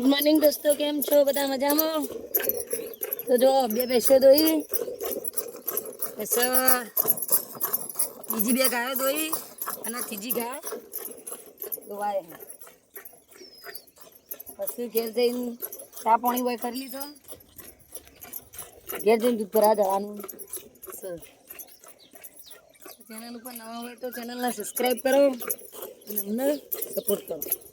Good morning દોસ્તો. કેમ છો? બધા મજામાં? તો જો, બે ભેંસો દોઈ ભેંસો બીજી બે ગાયો દોઈ અને ત્રીજી ગાય દોવાય પછી ઘેર જઈને ચા પાણી હોય કરી લીધો. ઘેર જઈને દૂધ ભરા જવાનું. ચેનલ ઉપર નવા હોય તો ચેનલને સબસ્ક્રાઈબ કરો અને અમને સપોર્ટ કરો.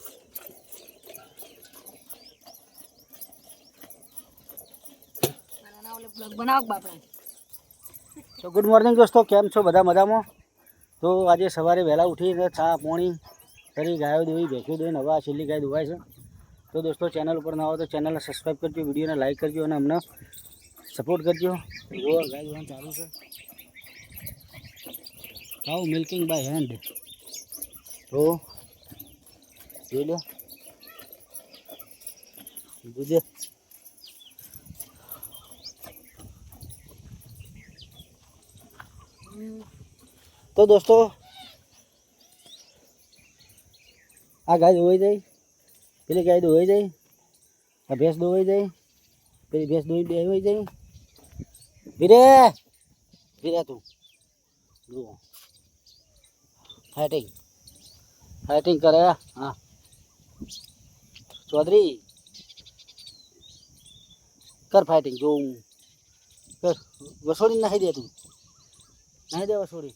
તો ગુડ મોર્નિંગ દોસ્તો, કેમ છો બધા મજામાં? તો આજે સવારે વહેલા ઉઠીને ચા, પોણી કરી, ગાયો દેવી ભેંસો દેવી નવા છેલ્લી ગાય દુવાય છે. તો દોસ્તો ચેનલ ઉપર ના હોય તો ચેનલને સબસ્ક્રાઈબ કરજો વિડીયોને લાઈક કરજો અને અમને સપોર્ટ કરજો. જો ગાય દોવાનું ચાલુ છે. હાઉ મિલ્કિંગ બાય હેન્ડ તો જોઈ લો. દૂધ તો દોસ્તો, આ ગાય ધોવાઈ જાય, પેલી ગાય ધોવાઈ જાય, આ ભેંસ ધોવાઈ જાય, પેલી ભેંસ ધોઈ બે હોય જાય. ધીરે ધીરે તું. જુઓ. ફાઇટિંગ ફાઇટિંગ કરે, હા. ચૌધરી. કર ફાઇટિંગ જોઉં કર વસોડી નાખી દે તું. નાખી દે વસોડી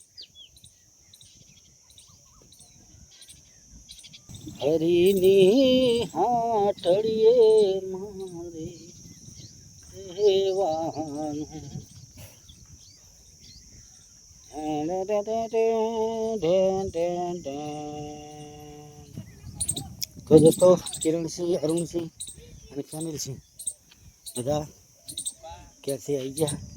હરીની હાટડીએ મારે તો દોસ્તો કિરણસિંહ અરુણસિંહ અને ફેમિલસિંહ બધા ક્યારથી આવી ગયા.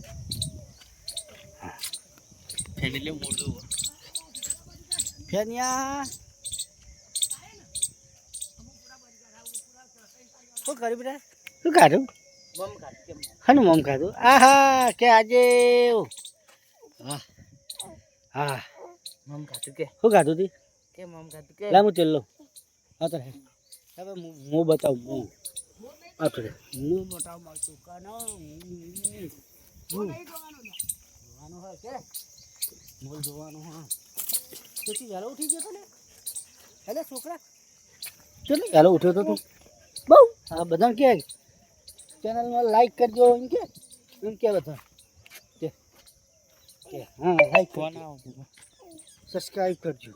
ફેમિલી મોટું ફેનિયા. શું કર્યું બેટા? શું ખાધું ખાનું મમ ખાધું? આહા કે આજે? હા. હા. મમ ખાધું કે? શું ખાધું તી? કે મમ ખાધું કે? લા હું તેલ લઉં હા તો હવે હું બતાવું હું આ તો હું બતાવું મારું ચુકાનો હોય કે મોલ જોવાનું હા. તેથી વહેલો ઉઠી ગયો ને? એટલે છોકરા. કેટલો વહેલો ઉઠ્યો તો તું? બહુ? હા બધા કે ચેનલમાં લાઈક કરજો એમ કે? એમ કે બધા. કે કે હા લાઈક સબસ્ક્રાઈબ કરજો.